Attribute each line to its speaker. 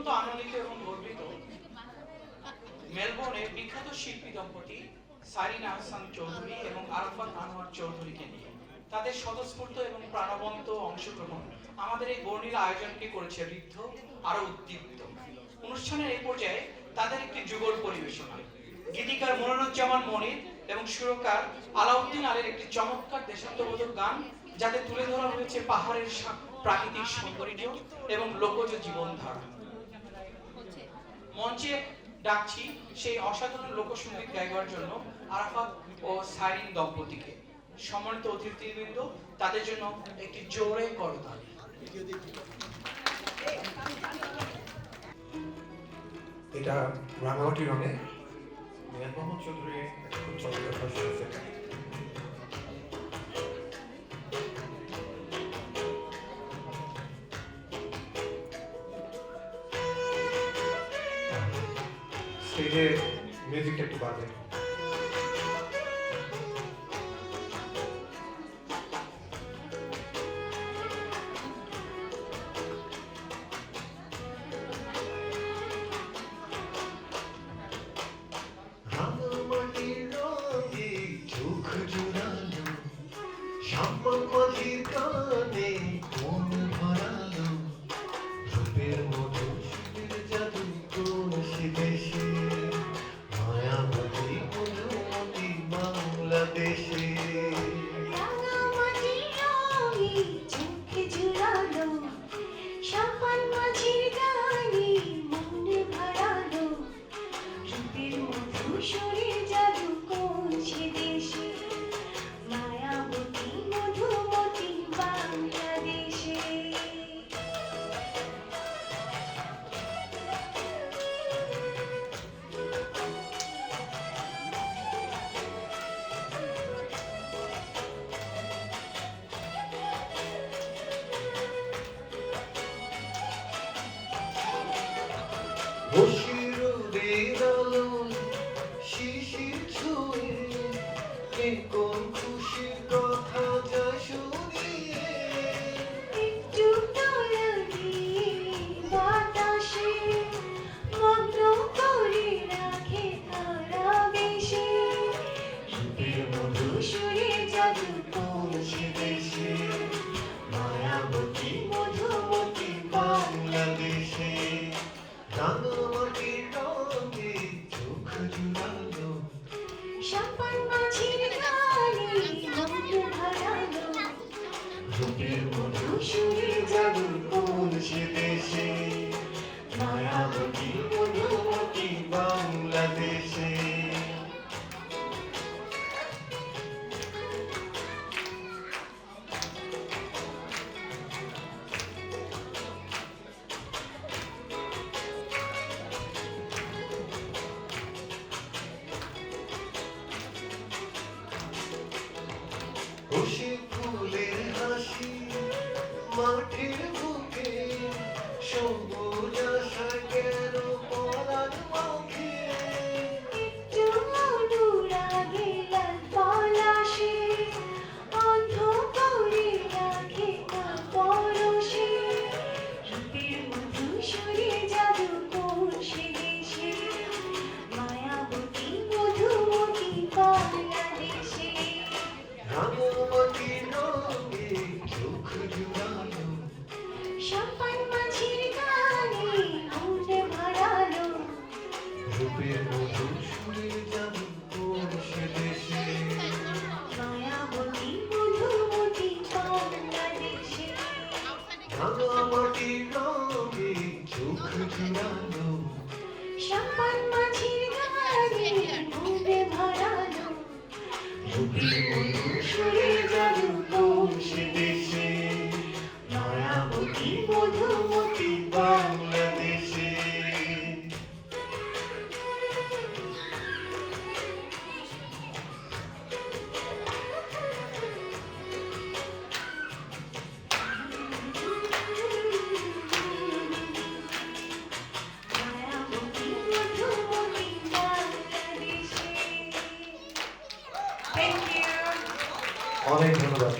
Speaker 1: অত্যন্ত আনন্দিত এবং গর্বিত। মেলবোর্নের বিখ্যাত শিল্পী দম্পতি সারিনা আহসান চৌধুরী এবং আরাফাত আনোয়ার চৌধুরীকে নিয়ে তাদের স্বতঃস্ফূর্ত এবং প্রাণবন্ত অংশগ্রহণ আমাদের এই বর্ণিল আয়োজনকে করেছে ঋদ্ধ আরও উদ্দীপ্ত। অনুষ্ঠানের এই পর্যায়ে তাদের একটি যুগল পরিবেশনা গীতিকার মনোরুজ্জামান মনির এবং সুরকার আলাউদ্দিন আলীর একটি চমৎকার দেশাত্মবোধক গান, যাতে তুলে ধরা হয়েছে পাহাড়ের প্রাকৃতিক সৌন্দর্য এবং লোকজ জীবনধারা। মঞ্চে ডাকছি সেই অসাধারণ লোকসঙ্গীত গাইবার জন্য আরাফাত ও সাইরিন দম্পতিকে। সম্মানিত অতিথিবৃন্দ, তাদের জন্য একটি জোরে করতালি।
Speaker 2: এটা রাঙামাটি রঙে মোহাম্মদ চৌধুরী খুব চমৎকার স্টেজে মিউজিকটা একটু বাজে।
Speaker 3: রাঙামাটির
Speaker 4: antes Hoş Yeah.
Speaker 2: অনেক ধন্যবাদ।